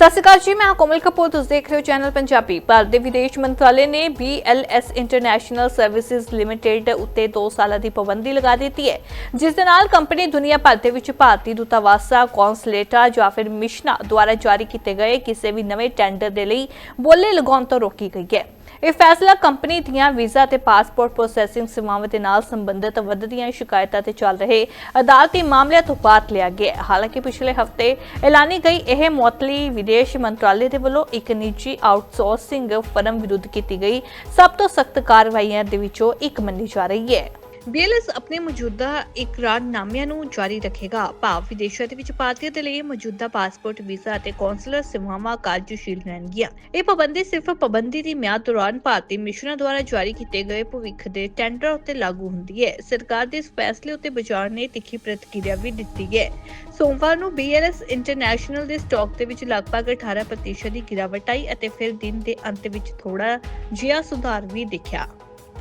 ਸਤਿ ਸ਼੍ਰੀ ਅਕਾਲ ਜੀ, ਮੈਂ ਕੋਮਲ ਕਪੂਰ, ਤੁਸੀਂ ਦੇਖ ਰਹੇ ਹੋ ਚੈਨਲ ਪੰਜਾਬੀ। ਭਾਰਤ ਦੇ ਵਿਦੇਸ਼ ਮੰਤਰਾਲੇ ਨੇ BLS ਇੰਟਰਨੈਸ਼ਨਲ ਸਰਵਿਸਿਜ਼ ਲਿਮਟਿਡ ਉੱਤੇ 2 ਸਾਲਾਂ ਦੀ ਪਾਬੰਦੀ ਲਗਾ ਦਿੱਤੀ ਹੈ, ਜਿਸ ਦੇ ਨਾਲ ਕੰਪਨੀ ਦੁਨੀਆ ਭਰ ਦੇ ਵਿੱਚ ਭਾਰਤੀ ਦੂਤਾਵਾਸਾਂ, ਕੌਂਸਲੇਟਾਂ ਜਾਂ ਫਿਰ ਮਿਸ਼ਨਾਂ ਦੁਆਰਾ ਜਾਰੀ ਕੀਤੇ ਗਏ ਕਿਸੇ ਵੀ ਨਵੇਂ ਟੈਂਡਰ ਦੇ ਲਈ ਬੋਲੇ ਲਗਾਉਣ ਤੋਂ ਰੋਕੀ ਗਈ ਹੈ। ਇਹ ਫੈਸਲਾ ਕੰਪਨੀ ਦੀਆਂ ਵੀਜ਼ਾ ਤੇ ਪਾਸਪੋਰਟ ਪ੍ਰੋਸੈਸਿੰਗ ਸੇਵਾਵਾਂ ਦੇ ਨਾਲ ਸੰਬੰਧਿਤ ਵੱਧਦੀਆਂ ਸ਼ਿਕਾਇਤਾਂ ਤੇ ਚੱਲ ਰਹੇ ਅਦਾਲਤੀ ਮਾਮਲਿਆਂ ਤੋਂ ਬਾਅਦ ਲਿਆ ਗਿਆ ਹਾਲਾਂਕਿ ਪਿਛਲੇ ਹਫ਼ਤੇ ਐਲਾਨੀ ਗਈ ਇਹ ਮੁਅੱਤਲੀ ਵਿਦੇਸ਼ ਮੰਤਰਾਲੇ ਦੇ ਵੱਲੋਂ ਇੱਕ ਨਿੱਜੀ ਆਊਟਸੋਰਸਿੰਗ ਫਰਮ ਵਿਰੁੱਧ ਕੀਤੀ ਗਈ। ਸਭ ਤੋਂ ਸਖਤ ਕਾਰਵਾਈਆਂ ਦੇ ਵਿੱਚੋਂ ਇੱਕ ਮੰਨੀ ਜਾ ਰਹੀ ਹੈ। BLS ਆਪਣੇ ਮੌਜੂਦਾ ਇਕਰਾਰਨਾਮਿਆਂ ਨੂੰ ਜਾਰੀ ਰੱਖੇਗਾ। ਭਾਵ ਵਿਦੇਸ਼ਾਂ ਦੇ ਵਿੱਚ ਭਾਰਤੀਆਂ ਦੇ ਲਈ ਮੌਜੂਦਾ ਪਾਸਪੋਰਟ, ਵੀਜ਼ਾ ਅਤੇ ਕੌਂਸਲਰ ਸੇਵਾਵਾਂ ਕਾਰਜਸ਼ੀਲ ਰਹਿਣਗੀਆਂ। ਇਹ ਪਾਬੰਦੀ ਸਿਰਫ ਪਾਬੰਦੀ ਦੀ ਮਿਆਦ ਦੌਰਾਨ ਭਾਰਤੀ ਮਿਸ਼ਨਾਂ ਦੁਆਰਾ ਜਾਰੀ ਕੀਤੇ ਗਏ ਭਵਿੱਖ ਦੇ ਟੈਂਡਰਾਂ ਉੱਤੇ ਲਾਗੂ ਹੁੰਦੀ ਹੈ। ਸਰਕਾਰ ਦੇ ਇਸ ਫੈਸਲੇ ਉੱਤੇ ਬਾਜ਼ਾਰ ਨੇ ਤਿੱਖੀ ਪ੍ਰਤੀਕਿਰਿਆ ਵੀ ਦਿੱਤੀ ਹੈ। ਸੋਮਵਾਰ ਨੂੰ BLS ਇੰਟਰਨੈਸ਼ਨਲ ਦੇ ਸਟਾਕ ਦੇ ਵਿੱਚ ਲਗਭਗ 18% ਦੀ ਗਿਰਾਵਟ ਆਈ ਅਤੇ ਫਿਰ ਦਿਨ ਦੇ ਅੰਤ ਵਿੱਚ ਥੋੜਾ ਜਿਹਾ ਸੁਧਾਰ ਵੀ ਦਿਖਿਆ।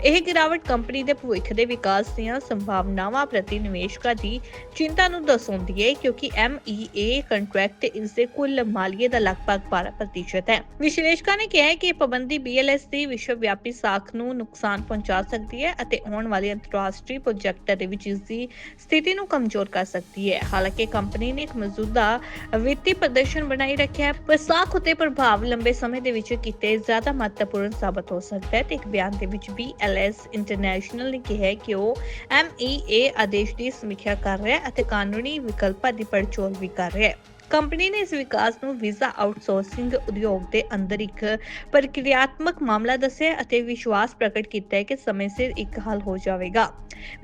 ਇਹ ਗਿਰਾਵਟ ਕੰਪਨੀ ਦੇ ਭਵਿੱਖ ਦੇ ਵਿਕਾਸ ਦੀਆਂ ਸੰਭਾਵਨਾਵਾਂ ਪ੍ਰਤੀ ਨਿਵੇਸ਼ਕਾਂ ਦੀ ਚਿੰਤਾ ਨੂੰ ਦਰਸਾਉਂਦੀ ਹੈ, ਕਿਉਂਕਿ MEA ਕੰਟਰੈਕਟ ਇਸ ਦੇ ਕੁੱਲ ਮਾਲੀਏ ਦਾ ਲਗਭਗ 12% ਹੈ। ਵਿਸ਼ਲੇਸ਼ਕਾਂ ਨੇ ਕਿਹਾ ਹੈ ਕਿ ਇਹ ਪਾਬੰਦੀ BLS ਦੀ ਵਿਸ਼ਵ ਵਿਆਪੀ ਸਾਖ ਨੂੰ ਨੁਕਸਾਨ ਪਹੁੰਚਾ ਸਕਦੀ ਹੈ ਅਤੇ ਆਉਣ ਵਾਲੇ ਅੰਤਰਰਾਸ਼ਟਰੀ ਪ੍ਰੋਜੈਕਟਾਂ ਦੇ ਵਿੱਚ ਇਸ ਦੀ ਸਥਿਤੀ ਨੂੰ ਕਮਜ਼ੋਰ ਕਰ ਸਕਦੀ ਹੈ। ਹਾਲਾਂਕਿ ਕੰਪਨੀ ਨੇ ਇੱਕ ਮੌਜੂਦਾ ਵਿੱਤੀ ਪ੍ਰਦਰਸ਼ਨ ਬਣਾਈ ਰੱਖਿਆ ਹੈ, ਪਰ ਸਾਖ ਉਤੇ ਪ੍ਰਭਾਵ ਲੰਬੇ ਸਮੇਂ ਦੇ ਵਿੱਚ ਕਿਤੇ ਜ਼ਿਆਦਾ ਮਹੱਤਵਪੂਰਨ ਸਾਬਤ ਹੋ ਸਕਦਾ ਹੈ ਤੇ ਇੱਕ ਬਿਆਨ ਦੇ ਵਿੱਚ BLS ਇੰਟਰਨੈਸ਼ਨਲ ਨੇ ਕਿਹਾ ਕਿ ਉਹ MEA ਆਦੇਸ਼ ਦੀ ਸਮੀਖਿਆ ਕਰ ਰਿਹਾ ਹੈ ਅਤੇ ਕਾਨੂੰਨੀ ਵਿਕਲਪਾਂ ਦੀ ਪੜਚੋਲ ਵੀ ਕਰ ਰਿਹਾ ਹੈ। ਕੰਪਨੀ ਨੇ ਇਸ ਵਿਕਾਸ ਨੂੰ ਵੀਜ਼ਾ ਆਊਟਸੋਰਸਿੰਗ ਉਦਯੋਗ ਦੇ ਅੰਦਰ ਇੱਕ ਪ੍ਰਕਿਰਿਆਤਮਕ ਮਾਮਲਾ ਦੱਸਿਆ ਅਤੇ ਵਿਸ਼ਵਾਸ ਪ੍ਰਗਟ ਕੀਤਾ ਹੈ ਕਿ ਸਮੇਂ ਸਿਰ ਇੱਕ ਹੱਲ ਹੋ ਜਾਵੇਗਾ।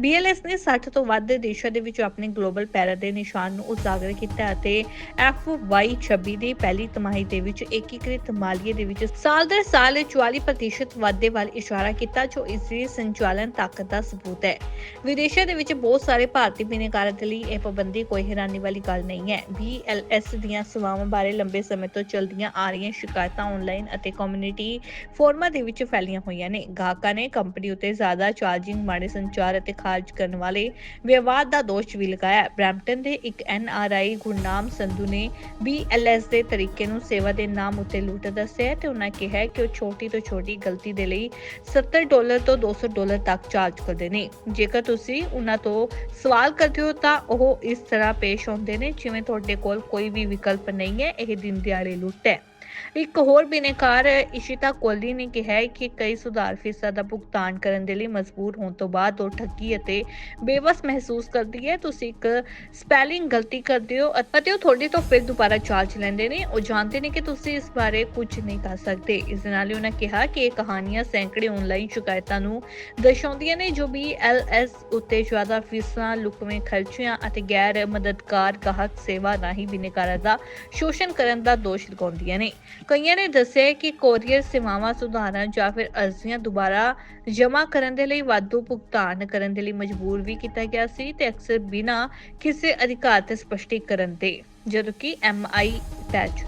BLS ਨੇ 60 ਤੋਂ ਵੱਧ ਦੇਸ਼ਾਂ ਦੇ ਵਿੱਚ ਆਪਣੇ ਗਲੋਬਲ ਪੈਰਾ ਦੇ ਨਿਸ਼ਾਨ ਨੂੰ ਉਜਾਗਰ ਕੀਤਾ ਅਤੇ FY26 ਦੀ ਪਹਿਲੀ ਤਿਮਾਹੀ ਦੇ ਵਿੱਚ ਏਕੀਕ੍ਰਿਤ ਮਾਲੀਏ ਦੇ ਵਿੱਚ ਸਾਲ ਦਰ ਸਾਲ 44% ਵਾਧੇ ਵੱਲ ਇਸ਼ਾਰਾ ਕੀਤਾ, ਜੋ ਇਸ ਦੀ ਸੰਚਾਲਨ ਤਾਕਤ ਦਾ ਸਬੂਤ ਹੈ। ਵਿਦੇਸ਼ਾਂ ਦੇ ਵਿੱਚ ਬਹੁਤ ਸਾਰੇ ਭਾਰਤੀ ਬਿਨੇਕਾਰਾਂ ਦੇ ਲਈ ਇਹ ਪਾਬੰਦੀ ਕੋਈ ਹੈਰਾਨੀ ਵਾਲੀ ਗੱਲ ਨਹੀਂ ਹੈ। BLS ਦੀਆਂ ਸੇਵਾਵਾਂ ਬਾਰੇ ਲੰਬੇ ਸਮੇਂ ਤੋਂ ਚੱਲਦੀਆਂ ਆ ਰਹੀਆਂ ਸ਼ਿਕਾਇਤਾਂ ਆਨਲਾਈਨ ਅਤੇ ਕਮਿਊਨਿਟੀ ਫੋਰਮਾਂ ਦੇ ਵਿੱਚ ਫੈਲੀਆਂ ਹੋਈਆਂ ਨੇ। ਗਾਹਕਾਂ ਨੇ ਕੰਪਨੀ ਉਤੇ ਜ਼ਿਆਦਾ ਚਾਰਜਿੰਗ ਮਾੜੇ ਸੰਚਾਰ ਅਤੇ ਖਾਰਜ ਕਰਨ ਵਾਲੇ ਵਿਵਾਦ ਦਾ ਦੋਸ਼ ਵੀ ਲਗਾਇਆ ਹੈ। ਦੇ ਇੱਕ NRI ਗੁਰਨਾਮ ਸੰਧੂ ਨੇ BLS ਦੇ ਤਰੀਕੇ ਨੂੰ ਸੇਵਾ ਦੇ ਨਾਮ ਉਤੇ ਲੁੱਟ ਦੱਸਿਆ ਤੇ ਉਹਨਾਂ ਕਿਹਾ ਕਿ ਉਹ ਛੋਟੀ ਤੋਂ ਛੋਟੀ ਗਲਤੀ ਦੇ ਲਈ 70 ਡਾਲਰ ਤੋਂ 200 ਡਾਲਰ ਤੱਕ ਚਾਰਜ ਕਰਦੇ ਨੇ ਜੇਕਰ ਤੁਸੀਂ ਉਹਨਾਂ ਤੋਂ ਸਵਾਲ ਕਰਦੇ ਹੋ ਤਾਂ ਉਹ ਇਸ ਤਰ੍ਹਾਂ ਪੇਸ਼ ਆਉਂਦੇ ਨੇ ਜਿਵੇਂ ਤੁਹਾਡੇ ਕੋਲ ਕੋਈ ਵੀ ਵਿਕਲਪ ਨਹੀਂ ਹੈ, ਇਹ ਦਿਨ ਦਿਹਾੜੇ ਲੁੱਟ ਹੈ ਇੱਕ ਹੋਰ ਬਿਨੇਕਾਰ ਇਸ਼ਿਤਾ ਕੋਹਲੀ ਨੇ ਕਿਹਾ ਕਿ ਕਈ ਸੁਧਾਰ ਫੀਸਾਂ ਦਾ ਭੁਗਤਾਨ ਕਰਨ ਦੇ ਲਈ ਮਜਬੂਰ ਹੋਣ ਤੋਂ ਬਾਅਦ ਉਹ ਠੱਗੀ ਅਤੇ ਬੇਵਸ ਮਹਿਸੂਸ ਕਰਦੀ ਹੈ। ਤੁਸੀਂ ਇੱਕ ਸਪੈਲਿੰਗ ਗਲਤੀ ਕਰਦੇ ਹੋ ਅਤੇ ਉਹ ਤੁਹਾਡੇ ਤੋਂ ਫਿਰ ਦੁਬਾਰਾ ਚਾਰਜ ਲੈਂਦੇ ਨੇ। ਉਹ ਜਾਣਦੇ ਨੇ ਕਿ ਤੁਸੀਂ ਇਸ ਬਾਰੇ ਕੁਝ ਨਹੀਂ ਕਰ ਸਕਦੇ। ਇਸ ਦੇ ਨਾਲ ਹੀ ਉਹਨਾਂ ਕਿਹਾ ਕਿ ਇਹ ਕਹਾਣੀਆਂ ਸੈਂਕੜੇ ਆਨਲਾਈਨ ਸ਼ਿਕਾਇਤਾਂ ਨੂੰ ਦਰਸਾਉਂਦੀਆਂ ਨੇ, ਜੋ ਵੀ ਐਲਐਸ ਉੱਤੇ ਜ਼ਿਆਦਾ ਫੀਸਾਂ, ਲੁਕਵੇਂ ਖਰਚਿਆਂ ਅਤੇ ਗੈਰ ਮਦਦਗਾਰ ਗਾਹਕ ਸੇਵਾ ਰਾਹੀਂ ਬਿਨੇਕਾਰਾਂ ਦਾ ਸ਼ੋਸ਼ਣ ਕਰਨ ਦਾ ਦੋਸ਼ ਲਗਾਉਂਦੀਆਂ ਨੇ। ਕਈਆਂ ਨੇ ਦੱਸਿਆ ਕਿ ਕੋਰੀਅਰ ਸੇਵਾਵਾਂ ਸੁਧਾਰਨ ਜਾਂ ਫਿਰ ਅਰਜ਼ੀਆਂ ਦੁਬਾਰਾ ਜਮ੍ਹਾਂ ਕਰਨ ਦੇ ਲਈ ਵਾਧੂ ਭੁਗਤਾਨ ਕਰਨ ਦੇ ਲਈ ਮਜਬੂਰ ਵੀ ਕੀਤਾ ਗਿਆ ਸੀ ਤੇ ਅਕਸਰ ਬਿਨਾਂ ਕਿਸੇ ਅਧਿਕਾਰ ਤੇ ਸਪਸ਼ਟੀਕਰਨ ਦੇ, ਜਦੋਂ ਕਿ ਐਮਆਈ ਪੈਚ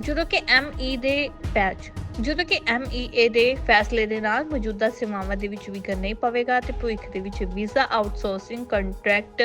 ਜਦੋਂ ਕਿ ਐਮਈ ਦੇ ਪੈਚ ਜਦੋਂ ਕਿ MEA ਦੇ ਫੈਸਲੇ ਦੇ ਨਾਲ ਮੌਜੂਦਾ ਸੇਵਾਵਾਂ ਦੇ ਵਿੱਚ ਵਿਘਨ ਨਹੀਂ ਪਵੇਗਾ ਤੇ ਭਵਿੱਖ ਦੇ ਵਿੱਚ ਵੀਜ਼ਾ ਆਊਟਸੋਰਸਿੰਗ ਕੰਟਰੈਕਟ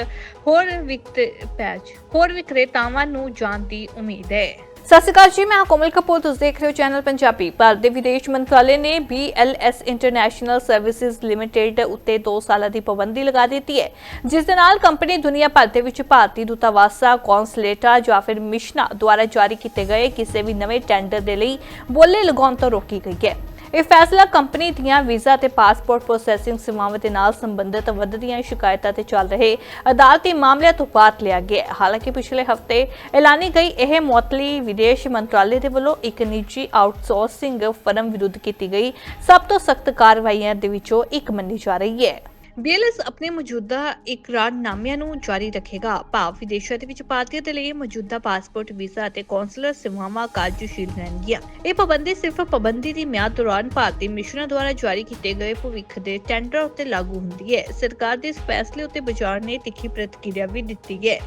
ਹੋਰ ਵਿਕਤ ਪੈਚ ਹੋਰ ਵਿਕਰੇਤਾਵਾਂ ਨੂੰ ਜਾਣ ਦੀ ਉਮੀਦ ਹੈ। ਸਤਿ ਸ਼੍ਰੀ ਅਕਾਲ ਜੀ, ਮੈਂ ਕੋਮਲ ਕਪੂਰ, ਤੁਸੀਂ ਦੇਖ ਰਹੇ ਹੋ ਚੈਨਲ ਪੰਜਾਬੀ। ਭਾਰਤ ਦੇ ਵਿਦੇਸ਼ ਮੰਤਰਾਲੇ ਨੇ BLS ਇੰਟਰਨੈਸ਼ਨਲ ਸਰਵਿਸਿਜ਼ ਲਿਮਟਿਡ ਉੱਤੇ 2 ਸਾਲਾਂ ਦੀ ਪਾਬੰਦੀ ਲਗਾ ਦਿੱਤੀ ਹੈ, ਜਿਸ ਦੇ ਨਾਲ ਕੰਪਨੀ ਦੁਨੀਆ ਭਰ ਦੇ ਵਿੱਚ ਭਾਰਤੀ ਦੂਤਾਵਾਸਾਂ, ਕੌਂਸਲੇਟਾਂ ਜਾਂ ਫਿਰ ਮਿਸ਼ਨਾਂ ਦੁਆਰਾ ਜਾਰੀ ਕੀਤੇ ਗਏ ਕਿਸੇ ਵੀ ਨਵੇਂ ਟੈਂਡਰ ਦੇ ਲਈ ਬੋਲੇ ਲਗਾਉਣ ਤੋਂ ਰੋਕੀ ਗਈ ਹੈ। ਇਹ ਫੈਸਲਾ ਕੰਪਨੀ ਦੀਆਂ ਵੀਜ਼ਾ ਤੇ ਪਾਸਪੋਰਟ ਪ੍ਰੋਸੈਸਿੰਗ ਸੇਵਾਵਾਂ ਦੇ ਨਾਲ ਸੰਬੰਧਿਤ ਵੱਧਦੀਆਂ ਸ਼ਿਕਾਇਤਾਂ ਤੇ ਚੱਲ ਰਹੇ ਅਦਾਲਤੀ ਮਾਮਲਿਆਂ ਤੋਂ ਬਾਅਦ ਲਿਆ ਗਿਆ ਹਾਲਾਂਕਿ ਪਿਛਲੇ ਹਫ਼ਤੇ ਐਲਾਨੀ ਗਈ ਇਹ ਮੁਅੱਤਲੀ ਵਿਦੇਸ਼ ਮੰਤਰਾਲੇ ਦੇ ਵੱਲੋਂ ਇੱਕ ਨਿੱਜੀ ਆਊਟਸੋਰਸਿੰਗ ਫਰਮ ਵਿਰੁੱਧ ਕੀਤੀ ਗਈ। ਸਭ ਤੋਂ ਸਖਤ ਕਾਰਵਾਈਆਂ ਦੇ ਵਿੱਚੋਂ ਇੱਕ ਮੰਨੀ ਜਾ ਰਹੀ ਹੈ। BLS ਆਪਣੇ ਮੌਜੂਦਾ ਇਕਰਾਰਨਾਮਿਆਂ ਨੂੰ ਜਾਰੀ ਰੱਖੇਗਾ। ਭਾਵ ਵਿਦੇਸ਼ਾਂ ਦੇ ਵਿੱਚ ਭਾਰਤੀਆਂ ਦੇ ਲਈ ਮੌਜੂਦਾ ਪਾਸਪੋਰਟ, ਵੀਜ਼ਾ ਅਤੇ ਕੌਂਸਲਰ ਸੇਵਾਵਾਂ ਕਾਰਜਸ਼ੀਲ ਰਹਿਣਗੀਆਂ। ਇਹ ਪਾਬੰਦੀ ਸਿਰਫ ਪਾਬੰਦੀ ਦੀ ਮਿਆਦ ਦੌਰਾਨ ਭਾਰਤੀ ਮਿਸ਼ਨਾਂ ਦੁਆਰਾ ਜਾਰੀ ਕੀਤੇ ਗਏ ਭਵਿੱਖ ਦੇ ਟੈਂਡਰਾਂ ਉੱਤੇ ਲਾਗੂ ਹੁੰਦੀ ਹੈ। ਸਰਕਾਰ ਦੇ ਇਸ ਫੈਸਲੇ ਉੱਤੇ ਬਾਜ਼ਾਰ ਨੇ ਤਿੱਖੀ ਪ੍ਰਤੀਕਿਰਿਆ ਵੀ ਦਿੱਤੀ ਹੈ।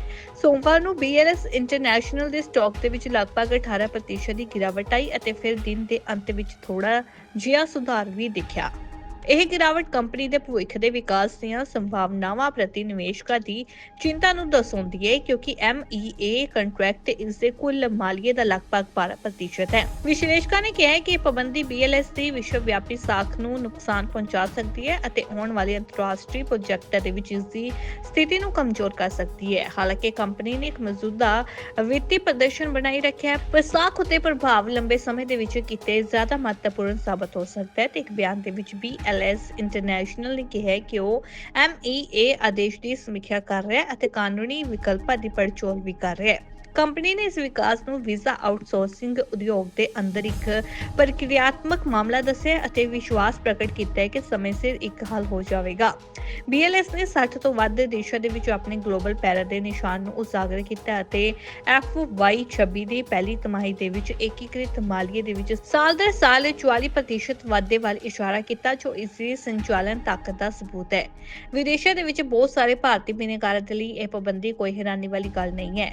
ਸੋਮਵਾਰ ਨੂੰ BLS ਇੰਟਰਨੈਸ਼ਨਲ ਦੇ ਸਟਾਕ ਦੇ ਵਿੱਚ ਲਗਭਗ 18% ਦੀ ਗਿਰਾਵਟ ਆਈ ਅਤੇ ਫਿਰ ਦਿਨ ਦੇ ਅੰਤ ਵਿੱਚ ਥੋੜਾ ਜਿਹਾ ਸੁਧਾਰ ਵੀ ਦਿਖਿਆ। ਇਹ ਗਿਰਾਵਟ ਕੰਪਨੀ ਦੇ ਭਵਿੱਖ ਦੇ ਵਿਕਾਸ ਦੀਆਂ ਸੰਭਾਵਨਾਵਾਂ ਪ੍ਰਤੀ ਨਿਵੇਸ਼ਕਾਂ ਦੀ ਚਿੰਤਾ ਨੂੰ ਦਰਸਾਉਂਦੀ ਹੈ, ਕਿਉਂਕਿ MEA ਕੰਟਰੈਕਟ ਇਸ ਦੇ ਕੁੱਲ ਮਾਲੀਏ ਦਾ ਲਗਭਗ 12% ਹੈ। ਵਿਸ਼ਲੇਸ਼ਕਾਂ ਨੇ ਕਿਹਾ ਹੈ ਕਿ ਇਹ ਪਾਬੰਦੀ BLS ਦੀ ਵਿਸ਼ਵ ਵਿਆਪੀ ਸਾਖ ਨੂੰ ਨੁਕਸਾਨ ਪਹੁੰਚਾ ਸਕਦੀ ਹੈ ਅਤੇ ਆਉਣ ਵਾਲੇ ਅੰਤਰਰਾਸ਼ਟਰੀ ਪ੍ਰੋਜੈਕਟਾਂ ਦੇ ਵਿੱਚ ਇਸ ਦੀ ਸਥਿਤੀ ਨੂੰ ਕਮਜ਼ੋਰ ਕਰ ਸਕਦੀ ਹੈ। ਹਾਲਾਂਕਿ ਕੰਪਨੀ ਨੇ ਇੱਕ ਮੌਜੂਦਾ ਵਿੱਤੀ ਪ੍ਰਦਰਸ਼ਨ ਬਣਾਈ ਰੱਖਿਆ ਹੈ, ਪਰ ਸਾਖ ਉਤੇ ਪ੍ਰਭਾਵ ਲੰਬੇ ਸਮੇਂ ਦੇ ਵਿੱਚ ਕਿਤੇ ਜ਼ਿਆਦਾ ਮਹੱਤਵਪੂਰਨ ਸਾਬਤ ਹੋ ਸਕਦਾ ਹੈ ਤੇ ਇੱਕ ਬਿਆਨ ਦੇ ਵਿੱਚ BLS ਇੰਟਰਨੈਸ਼ਨਲ ਨੇ ਕਿਹਾ ਕਿ ਉਹ MEA ਆਦੇਸ਼ ਦੀ ਸਮੀਖਿਆ ਕਰ ਰਿਹਾ ਹੈ ਅਤੇ ਕਾਨੂੰਨੀ ਵਿਕਲਪਾਂ ਦੀ ਪੜਚੋਲ ਵੀ ਕਰ ਰਿਹਾ ਹੈ। ਕੰਪਨੀ ਨੇ ਇਸ ਵਿਕਾਸ ਨੂੰ ਵੀਜ਼ਾ ਆਊਟਸੋਰਸਿੰਗ ਉਦਯੋਗ ਦੇ ਅੰਦਰ ਇੱਕ ਪ੍ਰਕਿਰਿਆਤਮਕ ਮਾਮਲਾ ਦੱਸਿਆ ਅਤੇ ਵਿਸ਼ਵਾਸ ਪ੍ਰਗਟ ਕੀਤਾ ਹੈ ਕਿ ਸਮੇਂ ਸਿਰ ਇੱਕ ਹੱਲ ਹੋ ਜਾਵੇਗਾ। BLS ਨੇ 60 ਤੋਂ ਵੱਧ ਦੇਸ਼ਾਂ ਦੇ ਵਿੱਚ ਆਪਣੇ ਗਲੋਬਲ ਪੈਰਾ ਦੇ ਨਿਸ਼ਾਨ ਨੂੰ ਉਜਾਗਰ ਕੀਤਾ ਅਤੇ FY26 ਦੀ ਪਹਿਲੀ ਤਿਮਾਹੀ ਦੇ ਵਿੱਚ ਏਕੀਕ੍ਰਿਤ ਮਾਲੀਏ ਦੇ ਵਿੱਚ ਸਾਲ ਦਰ ਸਾਲ 44% ਵਾਧੇ ਵੱਲ ਇਸ਼ਾਰਾ ਕੀਤਾ, ਜੋ ਇਸ ਦੀ ਸੰਚਾਲਨ ਤਾਕਤ ਦਾ ਸਬੂਤ ਹੈ। ਵਿਦੇਸ਼ਾਂ ਦੇ ਵਿੱਚ ਬਹੁਤ ਸਾਰੇ ਭਾਰਤੀ ਬਿਨੇਕਾਰਾਂ ਦੇ ਲਈ ਇਹ ਪਾਬੰਦੀ ਕੋਈ ਹੈਰਾਨੀ ਵਾਲੀ ਗੱਲ ਨਹੀਂ ਹੈ।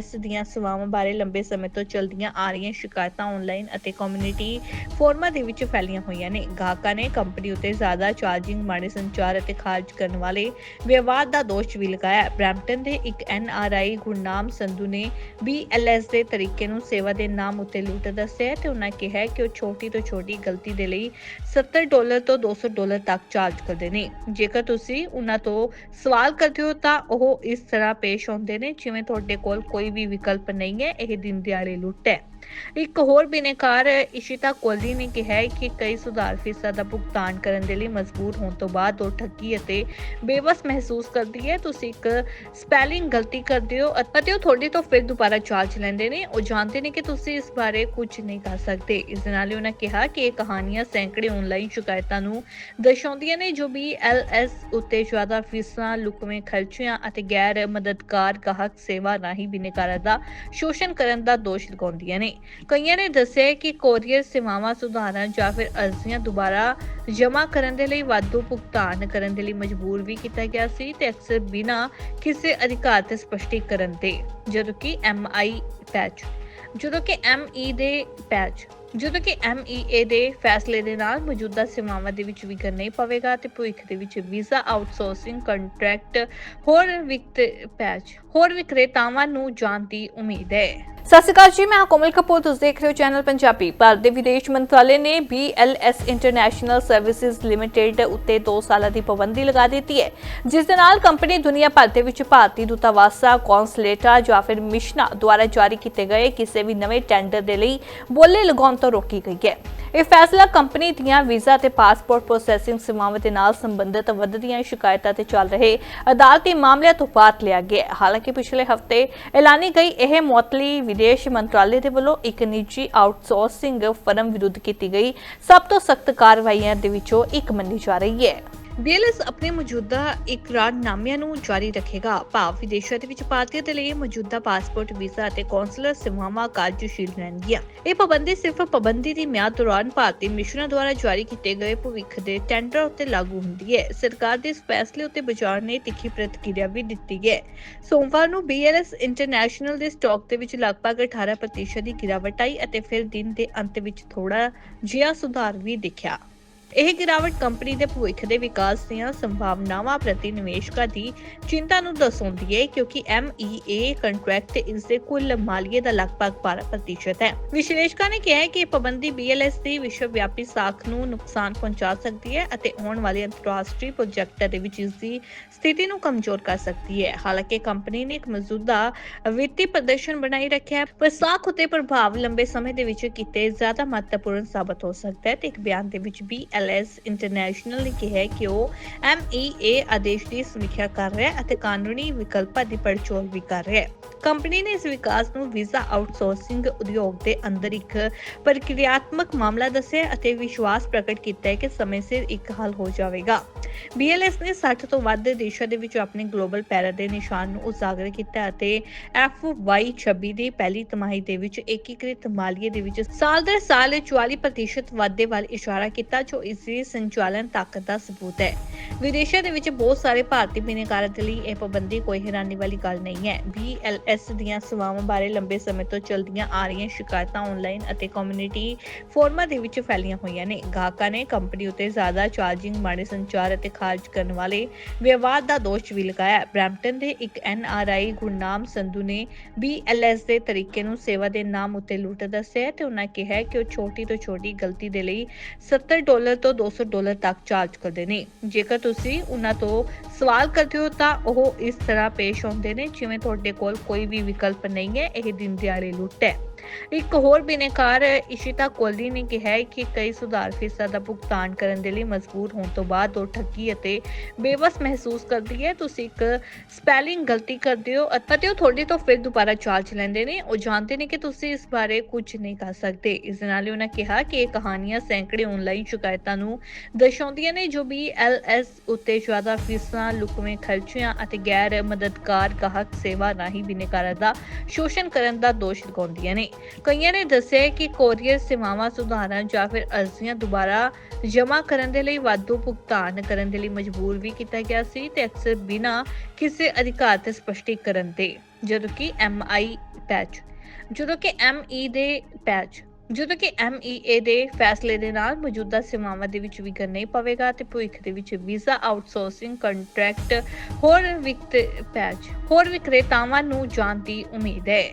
BLS ਦੀਆਂ ਸੇਵਾਵਾਂ ਬਾਰੇ ਲੰਬੇ ਸਮੇਂ ਤੋਂ ਚੱਲਦੀਆਂ ਆ ਰਹੀਆਂ ਸ਼ਿਕਾਇਤਾਂ ਆਨਲਾਈਨ ਅਤੇ ਕਮਿਊਨਿਟੀ ਫੋਰਮਾਂ ਦੇ ਵਿੱਚ ਫੈਲੀਆਂ ਹੋਈਆਂ ਨੇ ਗਾਹਕਾਂ ਨੇ ਕੰਪਨੀ ਉੱਤੇ ਜ਼ਿਆਦਾ ਚਾਰਜਿੰਗ ਮਾੜੇ ਸੰਚਾਰ ਅਤੇ ਖਾਰਜ ਕਰਨ ਵਾਲੇ ਵਿਵਾਦ ਦਾ ਦੋਸ਼ ਵੀ ਲਗਾਇਆ ਹੈ। ਦੇ ਇੱਕ NRI ਗੁਰਨਾਮ ਸੰਧੂ ਨੇ BLS ਦੇ ਤਰੀਕੇ ਨੂੰ ਸੇਵਾ ਦੇ ਨਾਮ ਉਤੇ ਲੁੱਟ ਦੱਸਿਆ ਤੇ ਉਹਨਾਂ ਕਿਹਾ ਕਿ ਉਹ ਛੋਟੀ ਤੋਂ ਛੋਟੀ ਗਲਤੀ ਦੇ ਲਈ 70 ਡਾਲਰ ਤੋਂ 200 ਡਾਲਰ ਤੱਕ ਚਾਰਜ ਕਰਦੇ ਨੇ ਜੇਕਰ ਤੁਸੀਂ ਉਹਨਾਂ ਤੋਂ ਸਵਾਲ ਕਰਦੇ ਹੋ ਤਾਂ ਉਹ ਇਸ ਤਰ੍ਹਾਂ ਪੇਸ਼ ਆਉਂਦੇ ਨੇ, ਜਿਵੇਂ ਤੁਹਾਡੇ ਕੋਲ ਕੋਈ ਵੀ ਵਿਕਲਪ ਨਹੀਂ ਹੈ ਇਹ ਦਿਨ ਦਿਹਾੜੇ ਲੁੱਟ ਹੈ। ਇੱਕ ਹੋਰ ਬਿਨੇਕਾਰ, ਇਸ਼ਿਤਾ ਕੋਹਲੀ ਨੇ ਕਿਹਾ ਹੈ ਕਿ ਕਈ ਸੁਧਾਰ ਫੀਸਾਂ ਦਾ ਭੁਗਤਾਨ ਕਰਨ ਦੇ ਲਈ ਮਜਬੂਰ ਹੋਣ ਤੋਂ ਬਾਅਦ ਉਹ ਠੱਗੀ ਅਤੇ ਬੇਵਸ ਮਹਿਸੂਸ ਕਰਦੀ ਹੈ। ਤੁਸੀਂ ਇੱਕ ਸਪੈਲਿੰਗ ਗਲਤੀ ਕਰਦੇ ਹੋ ਅਤੇ ਉਹ ਤੁਹਾਡੇ ਤੋਂ ਫਿਰ ਦੁਬਾਰਾ ਚਾਰਜ ਲੈਂਦੇ ਨੇ। ਉਹ ਜਾਣਦੇ ਨੇ ਕਿ ਤੁਸੀਂ ਇਸ ਬਾਰੇ ਕੁਝ ਨਹੀਂ ਕਰ ਸਕਦੇ। ਇਸ ਦੇ ਨਾਲ ਹੀ ਉਹਨਾਂ ਕਿਹਾ ਕਿ ਇਹ ਕਹਾਣੀਆਂ ਸੈਂਕੜੇ ਆਨਲਾਈਨ ਸ਼ਿਕਾਇਤਾਂ ਨੂੰ ਦਰਸਾਉਂਦੀਆਂ ਨੇ, ਜੋ ਵੀ ਐਲਐਸ ਉੱਤੇ ਜ਼ਿਆਦਾ ਫੀਸਾਂ, ਲੁਕਵੇਂ ਖਰਚਿਆਂ ਅਤੇ ਗੈਰ ਮਦਦਗਾਰ ਗਾਹਕ ਸੇਵਾ ਰਾਹੀਂ ਬਿਨੇਕਾਰਾਂ ਦਾ ਸ਼ੋਸ਼ਣ ਕਰਨ ਦਾ ਦੋਸ਼ ਲਗਾਉਂਦੀਆਂ ਨੇ। ਕਈਆਂ ਨੇ ਦੱਸਿਆ ਕਿ ਕੋਰੀਅਰ ਸੇਵਾਵਾਂ ਸੁਧਾਰਨ ਜਾਂ ਫਿਰ ਅਰਜ਼ੀਆਂ ਦੁਬਾਰਾ ਜਮ੍ਹਾਂ ਕਰਨ ਦੇ ਲਈ ਵਾਧੂ ਭੁਗਤਾਨ ਕਰਨ ਦੇ ਲਈ ਮਜਬੂਰ ਵੀ ਕੀਤਾ ਗਿਆ ਸੀ ਤੇ ਅਕਸਰ ਬਿਨਾਂ ਕਿਸੇ ਅਧਿਕਾਰ ਤੇ ਸਪਸ਼ਟੀਕਰਨ ਦੇ, ਜਦੋਂ ਕਿ ਐਮਆਈ ਪੈਚ ਜਦੋਂ ਕਿ ਐਮਈ ਦੇ ਪੈਚ ਜਦੋਂ ਕਿ MEA ਦੇ ਫੈਸਲੇ ਦੇ ਨਾਲ ਮੌਜੂਦਾ ਸੇਵਾਵਾਂ ਦੇ ਵਿੱਚ ਵਿਘਨ ਨਹੀਂ ਪਵੇਗਾ ਤੇ ਭਵਿੱਖ ਦੇ ਵਿੱਚ ਵੀਜ਼ਾ ਆਊਟਸੋਰਸਿੰਗ ਕੰਟਰੈਕਟ ਹੋਰ ਵਿਕਤ ਪੈਚ, ਹੋਰ ਵਿਕਰੇਤਾਵਾਂ ਨੂੰ ਜਾਣ ਦੀ ਉਮੀਦ ਹੈ। ਸਤਿ ਸ਼੍ਰੀ ਅਕਾਲ ਜੀ, ਮੈਂ ਕੋਮਲ ਕਪੂਰ, ਤੁਸੀਂ ਦੇਖ ਰਹੇ ਹੋ ਚੈਨਲ ਪੰਜਾਬੀ। ਭਾਰਤ ਦੇ ਵਿਦੇਸ਼ ਮੰਤਰਾਲੇ ਨੇ BLS ਇੰਟਰਨੈਸ਼ਨਲ ਸਰਵਿਸਿਜ਼ ਲਿਮਟਿਡ ਉੱਤੇ 2 ਸਾਲਾਂ ਦੀ ਪਾਬੰਦੀ ਲਗਾ ਦਿੱਤੀ ਹੈ, ਜਿਸ ਦੇ ਨਾਲ ਕੰਪਨੀ ਦੁਨੀਆ ਭਰ ਦੇ ਵਿੱਚ ਭਾਰਤੀ ਦੂਤਾਵਾਸਾਂ, ਕੌਂਸਲੇਟਾਂ ਜਾਂ ਫਿਰ ਮਿਸ਼ਨਾਂ ਦੁਆਰਾ ਜਾਰੀ ਕੀਤੇ ਗਏ ਕਿਸੇ ਵੀ ਨਵੇਂ ਟੈਂਡਰ ਦੇ ਲਈ ਬੋਲੇ ਲਗਾਉਣ ਤੋਂ ਰੋਕੀ ਗਈ ਹੈ। ਇਹ ਫੈਸਲਾ ਕੰਪਨੀ ਦੀਆਂ ਵੀਜ਼ਾ ਤੇ ਪਾਸਪੋਰਟ ਪ੍ਰੋਸੈਸਿੰਗ ਸੇਵਾਵਾਂ ਦੇ ਨਾਲ ਸੰਬੰਧਿਤ ਵੱਧਦੀਆਂ ਸ਼ਿਕਾਇਤਾਂ ਤੇ ਚੱਲ ਰਹੇ ਅਦਾਲਤੀ ਮਾਮਲਿਆਂ ਤੋਂ ਬਾਅਦ ਲਿਆ ਗਿਆ ਹਾਲਾਂਕਿ ਪਿਛਲੇ ਹਫ਼ਤੇ ਐਲਾਨੀ ਗਈ ਇਹ ਮੁਅੱਤਲੀ ਵਿਦੇਸ਼ ਮੰਤਰਾਲੇ ਦੇ ਵੱਲੋਂ ਇੱਕ ਨਿੱਜੀ ਆਊਟਸੋਰਸਿੰਗ ਫਰਮ ਵਿਰੁੱਧ ਕੀਤੀ ਗਈ। ਸਭ ਤੋਂ ਸਖਤ ਕਾਰਵਾਈਆਂ ਦੇ ਵਿੱਚੋਂ ਇੱਕ ਮੰਨੀ ਜਾ ਰਹੀ ਹੈ। BLS ਆਪਣੇ ਮੌਜੂਦਾ ਇਕਰਾਰਨਾਮਿਆਂ ਨੂੰ ਜਾਰੀ ਰੱਖੇਗਾ। ਭਾਵ ਵਿਦੇਸ਼ਾਂ ਦੇ ਵਿੱਚ ਭਾਰਤੀਆਂ ਦੇ ਲਈ ਮੌਜੂਦਾ ਪਾਸਪੋਰਟ, ਵੀਜ਼ਾ ਅਤੇ ਕੌਂਸਲਰ ਸੇਵਾਵਾਂ ਕਾਰਜਸ਼ੀਲ ਰਹਿਣਗੀਆਂ। ਇਹ ਪਾਬੰਦੀ ਸਿਰਫ ਪਾਬੰਦੀ ਦੀ ਮਿਆਦ ਦੌਰਾਨ ਭਾਰਤੀ ਮਿਸ਼ਨਾਂ ਦੁਆਰਾ ਜਾਰੀ ਕੀਤੇ ਗਏ ਭਵਿੱਖ ਦੇ ਟੈਂਡਰ ਉੱਤੇ ਲਾਗੂ ਹੁੰਦੀ ਹੈ। ਸਰਕਾਰ ਦੇ ਇਸ ਫੈਸਲੇ ਉੱਤੇ ਬਾਜ਼ਾਰ ਨੇ ਤਿੱਖੀ ਪ੍ਰਤੀਕਿਰਿਆ ਵੀ ਦਿੱਤੀ ਹੈ। ਸੋਮਵਾਰ ਨੂੰ BLS ਇੰਟਰਨੈਸ਼ਨਲ ਦੇ ਸਟਾਕ ਦੇ ਵਿੱਚ ਲਗਭਗ 18% ਦੀ ਗਿਰਾਵਟ ਆਈ ਅਤੇ ਫਿਰ ਦਿਨ ਦੇ ਅੰਤ ਵਿੱਚ ਥੋੜਾ ਜਿਹਾ ਸੁਧਾਰ ਵੀ ਦਿਖਿਆ। ਇਹ ਗਿਰਾਵਟ ਕੰਪਨੀ ਦੇ ਭਵਿੱਖ ਦੇ ਵਿਕਾਸ ਦੀਆਂ ਸੰਭਾਵਨਾਵਾਂ ਪ੍ਰਤੀ ਨਿਵੇਸ਼ਕਾਂ ਦੀ ਚਿੰਤਾ ਨੂੰ ਦਰਸਾਉਂਦੀ ਹੈ ਕਿਉਂਕਿ MEA ਕੰਟਰੈਕਟ ਇਸ ਦੇ ਕੁੱਲ ਮਾਲੀਏ ਦਾ ਲਗਭਗ 12% ਹੈ। ਵਿਸ਼ਲੇਸ਼ਕਾਂ ਨੇ ਕਿਹਾ ਹੈ ਕਿ ਇਹ ਪਾਬੰਦੀ BLS ਦੀ ਵਿਸ਼ਵ ਵਿਆਪੀ ਸਾਖ ਨੂੰ ਨੁਕਸਾਨ ਪਹੁੰਚਾ ਸਕਦੀ ਹੈ ਅਤੇ ਆਉਣ ਵਾਲੇ ਅੰਤਰਰਾਸ਼ਟਰੀ ਪ੍ਰੋਜੈਕਟਾਂ ਦੇ ਵਿੱਚ ਇਸ ਦੀ ਸਥਿਤੀ ਨੂੰ ਕਮਜ਼ੋਰ ਕਰ ਸਕਦੀ ਹੈ। ਹਾਲਾਂਕਿ ਕੰਪਨੀ ਨੇ ਇੱਕ ਮੌਜੂਦਾ ਵਿੱਤੀ ਪ੍ਰਦਰਸ਼ਨ ਬਣਾਈ ਰੱਖਿਆ ਹੈ, ਪਰ ਸਾਖ ਉਤੇ ਪ੍ਰਭਾਵ ਲੰਬੇ ਸਮੇਂ ਦੇ ਵਿੱਚ ਕਿਤੇ ਜ਼ਿਆਦਾ ਮਹੱਤਵਪੂਰਨ ਸਾਬਤ ਹੋ ਸਕਦਾ ਹੈ ਤੇ ਇੱਕ ਬਿਆਨ ਦੇ ਵਿੱਚ BLS ਇੰਟਰਨੈਸ਼ਨਲ ਨੇ ਕਿਹਾ ਕਿ ਉਹ MEA ਆਦੇਸ਼ ਦੀ ਸਮੀਖਿਆ ਕਰ ਰਿਹਾ ਹੈ ਅਤੇ ਕਾਨੂੰਨੀ ਵਿਕਲਪਾਂ ਦੀ ਪੜਚੋਲ ਵੀ ਕਰ ਰਿਹਾ ਹੈ। ਕੰਪਨੀ ਨੇ ਇਸ ਵਿਕਾਸ ਨੂੰ ਵੀਜ਼ਾ ਆਊਟਸੋਰਸਿੰਗ ਉਦਯੋਗ ਦੇ ਅੰਦਰ ਇੱਕ ਪ੍ਰਕਿਰਿਆਤਮਕ ਮਾਮਲਾ ਦੱਸਿਆ ਅਤੇ ਵਿਸ਼ਵਾਸ ਪ੍ਰਗਟ ਕੀਤਾ ਹੈ ਕਿ ਸਮੇਂ ਸਿਰ ਇੱਕ ਹੱਲ ਹੋ ਜਾਵੇਗਾ। BLS ਨੇ 60 ਤੋਂ ਵੱਧ ਦੇਸ਼ਾਂ ਦੇ ਵਿੱਚ ਆਪਣੇ ਗਲੋਬਲ ਪੈਰਾ ਦੇ ਨਿਸ਼ਾਨ ਨੂੰ ਉਜਾਗਰ ਕੀਤਾ ਅਤੇ FY26 ਦੀ ਪਹਿਲੀ ਤਿਮਾਹੀ ਦੇ ਵਿੱਚ ਏਕੀਕ੍ਰਿਤ ਮਾਲੀਏ ਦੇ ਵਿੱਚ ਸਾਲ ਦਰ ਸਾਲ 44% ਵਾਧੇ ਵੱਲ ਇਸ਼ਾਰਾ ਕੀਤਾ, ਜੋ ਇਸ ਦੀ ਸੰਚਾਲਨ ਤਾਕਤ ਦਾ ਸਬੂਤ ਹੈ। ਵਿਦੇਸ਼ਾਂ ਦੇ ਵਿੱਚ ਬਹੁਤ ਸਾਰੇ ਭਾਰਤੀ ਬਿਨੇਕਾਰਾਂ ਦੇ ਲਈ ਇਹ ਪਾਬੰਦੀ ਕੋਈ ਹੈਰਾਨੀ ਵਾਲੀ ਗੱਲ ਨਹੀਂ ਹੈ। BLS ਦੀਆਂ ਸੇਵਾਵਾਂ ਬਾਰੇ ਲੰਬੇ ਸਮੇਂ ਤੋਂ ਚੱਲਦੀਆਂ ਆ ਰਹੀਆਂ ਸ਼ਿਕਾਇਤਾਂ ਆਨਲਾਈਨ ਅਤੇ ਕਮਿਊਨਿਟੀ ਫੋਰਮਾਂ ਦੇ ਵਿੱਚ ਫੈਲੀਆਂ ਹੋਈਆਂ ਨੇ। ਗਾਹਕਾਂ ਨੇ ਕੰਪਨੀ ਉੱਤੇ ਜ਼ਿਆਦਾ ਚਾਰਜਿੰਗ ਮਾੜੇ ਸੰਚਾਰ ਅਤੇ ਖਾਰਜ ਕਰਨ ਵਾਲੇ ਵਿਵਾਦ ਦਾ ਦੋਸ਼ ਵੀ ਲਗਾਇਆ ਬ੍ਰੈਂਪਟਨ ਦੇ ਇੱਕ NRI ਗੁਰਨਾਮ ਸੰਧੂ ਨੇ BLS ਦੇ ਤਰੀਕੇ ਨੂੰ ਸੇਵਾ ਦੇ ਨਾਮ ਉੱਤੇ ਲੁੱਟ ਦੱਸਿਆ ਤੇ ਉਹਨਾਂ ਕਿਹਾ ਕਿ ਉਹ ਛੋਟੀ ਤੋਂ ਛੋਟੀ ਗਲਤੀ ਦੇ ਲਈ 70 ਡਾਲਰ ਤੋਂ 200 ਡਾਲਰ ਤੱਕ ਚਾਰਜ ਕਰਦੇ ਨੇ। ਜੇਕਰ ਤੁਸੀਂ ਉਹਨਾਂ ਤੋਂ ਸਵਾਲ ਕਰਦੇ ਹੋ, ਤਾਂ ਉਹ ਇਸ ਤਰ੍ਹਾਂ ਪੇਸ਼ ਆਉਂਦੇ ਨੇ, ਜਿਵੇਂ ਤੁਹਾਡੇ ਕੋਲ ਕੋਈ ਵੀ ਵਿਕਲਪ ਨਹੀਂ ਹੈ, ਇਹ ਦਿਨ ਦਿਹਾੜੇ ਲੁੱਟ ਹੈ। ਇੱਕ ਹੋਰ ਬਿਨੇਕਾਰ ਇਸ਼ਿਤਾ ਕੋਹਲੀ ਨੇ ਕਿਹਾ ਹੈ ਕਿ ਕਈ ਸੁਧਾਰ ਫੀਸਾਂ ਦਾ ਭੁਗਤਾਨ ਕਰਨ ਦੇ ਲਈ ਮਜਬੂਰ ਹੋਣ ਤੋਂ ਬਾਅਦ ਉਹ ਠੱਗੀ ਅਤੇ ਬੇਵਸ ਮਹਿਸੂਸ ਕਰਦੀ ਹੈ। ਤੁਸੀਂ ਇੱਕ ਸਪੈਲਿੰਗ ਗਲਤੀ ਕਰਦੇ ਹੋ ਅਤੇ ਉਹ ਤੁਹਾਡੇ ਤੋਂ ਫਿਰ ਦੁਬਾਰਾ ਚਾਰਜ ਲੈਂਦੇ ਨੇ। ਉਹ ਜਾਣਦੇ ਨੇ ਕਿ ਤੁਸੀਂ ਇਸ ਬਾਰੇ ਕੁਝ ਨਹੀਂ ਕਰ ਸਕਦੇ। ਇਸ ਨਾਲ ਹੀ ਉਹਨਾਂ ਕਿਹਾ ਕਿ ਇਹ ਕਹਾਣੀਆਂ ਸੈਂਕੜੇ ਆਨਲਾਈਨ ਸ਼ਿਕਾਇਤਾਂ ਨੂੰ ਦਰਸਾਉਂਦੀਆਂ ਨੇ, ਜੋ ਵੀ ਐਲਐਸ ਉੱਤੇ ਜ਼ਿਆਦਾ ਫੀਸਾਂ, ਲੁਕਵੇਂ ਖਰਚਿਆਂ ਅਤੇ ਗੈਰ ਮਦਦਗਾਰ ਗਾਹਕ ਸੇਵਾ ਰਾਹੀਂ ਬਿਨੇਕਾਰਾਂ ਦਾ ਸ਼ੋਸ਼ਣ ਕਰਨ ਦਾ ਦੋਸ਼ ਲਗਾਉਂਦੀਆਂ ਨੇ। ਕਈਆਂ ਨੇ ਦੱਸਿਆ ਕਿ ਕੋਰੀਅਰ ਸੇਵਾਵਾਂ ਸੁਧਾਰਨ ਜਾਂ ਫਿਰ ਅਰਜ਼ੀਆਂ ਦੁਬਾਰਾ ਜਮ੍ਹਾਂ ਕਰਨ ਦੇ ਲਈ ਵਾਧੂ ਭੁਗਤਾਨ ਕਰਨ ਦੇ ਲਈ ਮਜਬੂਰ ਵੀ ਕੀਤਾ ਗਿਆ ਸੀ ਤੇ ਅਕਸਰ ਬਿਨਾਂ ਕਿਸੇ ਅਧਿਕਾਰ ਤੇ ਸਪਸ਼ਟੀਕਰਨ ਦੇ ਜਦੋਂ ਕਿ ਐਮਆਈ ਪੈਚ ਜਦੋਂ ਕਿ ਐਮਈ ਦੇ ਪੈਚ ਜਦੋਂ ਕਿ MEA ਦੇ ਫੈਸਲੇ ਦੇ ਨਾਲ ਮੌਜੂਦਾ ਸੇਵਾਵਾਂ ਦੇ ਵਿੱਚ ਵਿਘਨ ਨਹੀਂ ਪਵੇਗਾ ਤੇ ਭਵਿੱਖ ਦੇ ਵਿੱਚ ਵੀਜ਼ਾ ਆਊਟਸੋਰਸਿੰਗ ਕੰਟਰੈਕਟ ਹੋਰ ਵਿਕਤ ਪੈਚ ਹੋਰ ਵਿਕਰੇਤਾਵਾਂ ਨੂੰ ਜਾਣ ਦੀ ਉਮੀਦ ਹੈ।